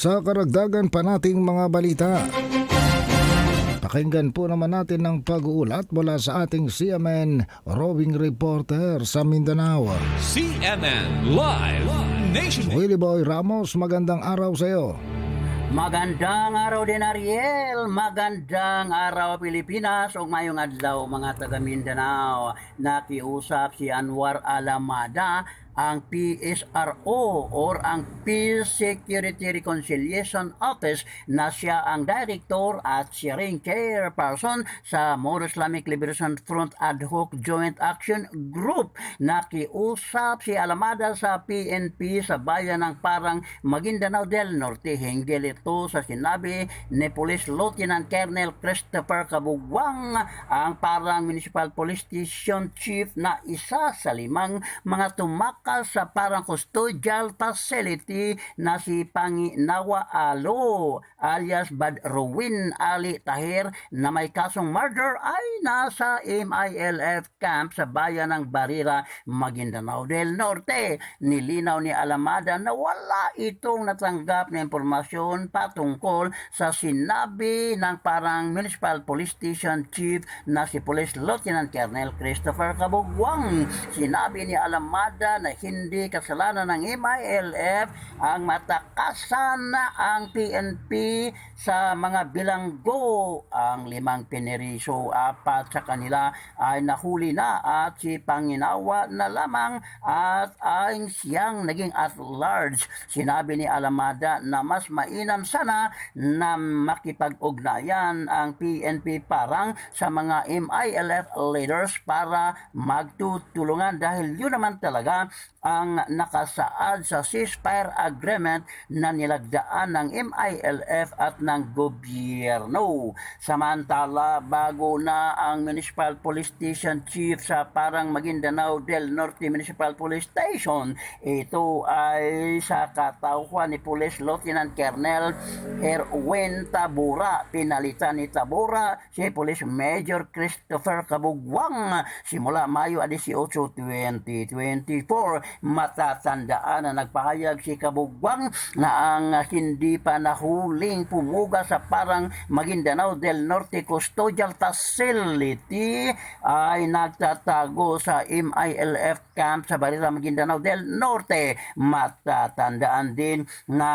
Sa karagdagan pa nating mga balita. Pakinggan po naman natin ang pag-uulat mula sa ating CMN roving reporter sa Mindanao. CNN Live Nation. Willie Boy Ramos, magandang araw sa iyo. Magandang araw din Ariel, magandang araw Pilipinas ug mayong adlaw mga taga Mindanao. Nakiusap si Anwar Alamada ang PSRO or ang Peace Security Reconciliation Office na siya ang director at siya ring chairperson sa More Islamic Liberation Front Ad Hoc Joint Action Group. Nakiusap si Alamada sa PNP sa bayan ng parang Maguindanao del Norte. Hinggil ito sa sinabi ni Police Lieutenant Colonel Christopher Kabugwang ang parang Municipal Police Station Chief na isa sa limang mga tumakal sa parang custodial facility na si Panginawa Alo alias Badruin Ali Tahir na may kasong murder ay nasa MILF camp sa bayan ng Barira, Maguindanao del Norte. Nilinaw ni Alamada na wala itong natanggap na impormasyon patungkol sa sinabi ng parang Municipal Police Station Chief na si Police Lieutenant Colonel Christopher Kabugwang. Sinabi ni Alamada na hindi kasalanan ng MILF ang matakasan na ang PNP sa mga bilanggo. Ang limang pineriso, apat sa kanila ay nahuli na at si Panginawa na lamang at ay siyang naging at large. Sinabi ni Alamada na mas mainam sana na makipag-ugnayan ang PNP parang sa mga MILF leaders para magtutulungan dahil yun naman talaga ang nakasaad sa ceasefire agreement na nilagdaan ng MILF at ng gobyerno. Samantala, bago na ang Municipal Police Station Chief sa parang Maguindanao del Norte Municipal Police Station, ito ay sa katauhan ni Police Lieutenant Colonel Erwin Tabura. Pinalitan ni Tabura si Police Major Christopher Kabugwang simula Mayo 18, 2024 matatandaan na nagpahayag si Kabugwang na ang hindi pa nahuling pumuga sa parang Maguindanao del Norte Custodial Facility ay nagtatago sa MILF camp sa Barira Maguindanao del Norte. Matatandaan din na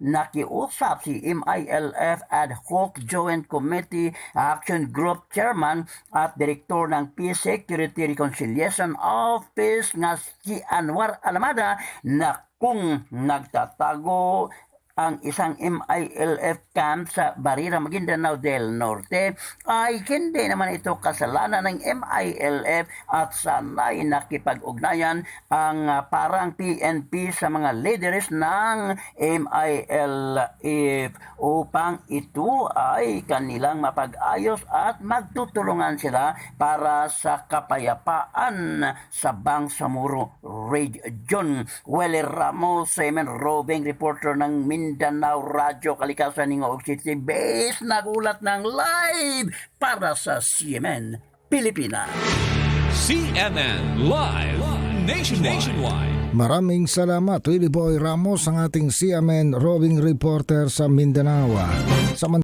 nakiusap si MILF Ad Hoc Joint Committee Action Group Chairman at Direktor ng Peace Security Reconciliation Office nga si Anwar Alamada na kung nagtatago ang isang MILF camp sa Barira, Maguindanao del Norte ay hindi naman ito kasalanan ng MILF at sana'y nakipag-ugnayan ang ah, parang PNP sa mga leaders ng MILF upang ito ay kanilang mapag-ayos at magtutulungan sila para sa kapayapaan sa Bangsamoro Region. Wele Ramos, Semen Roving reporter ng Mindanao Radio Kalikasan ng City Base nagulat ng live para sa CMN Pilipinas. CNN Live Nation. Nationwide. Maraming salamat Willie Boy Ramos ang ating CMN roving reporter sa Mindanao. Samantala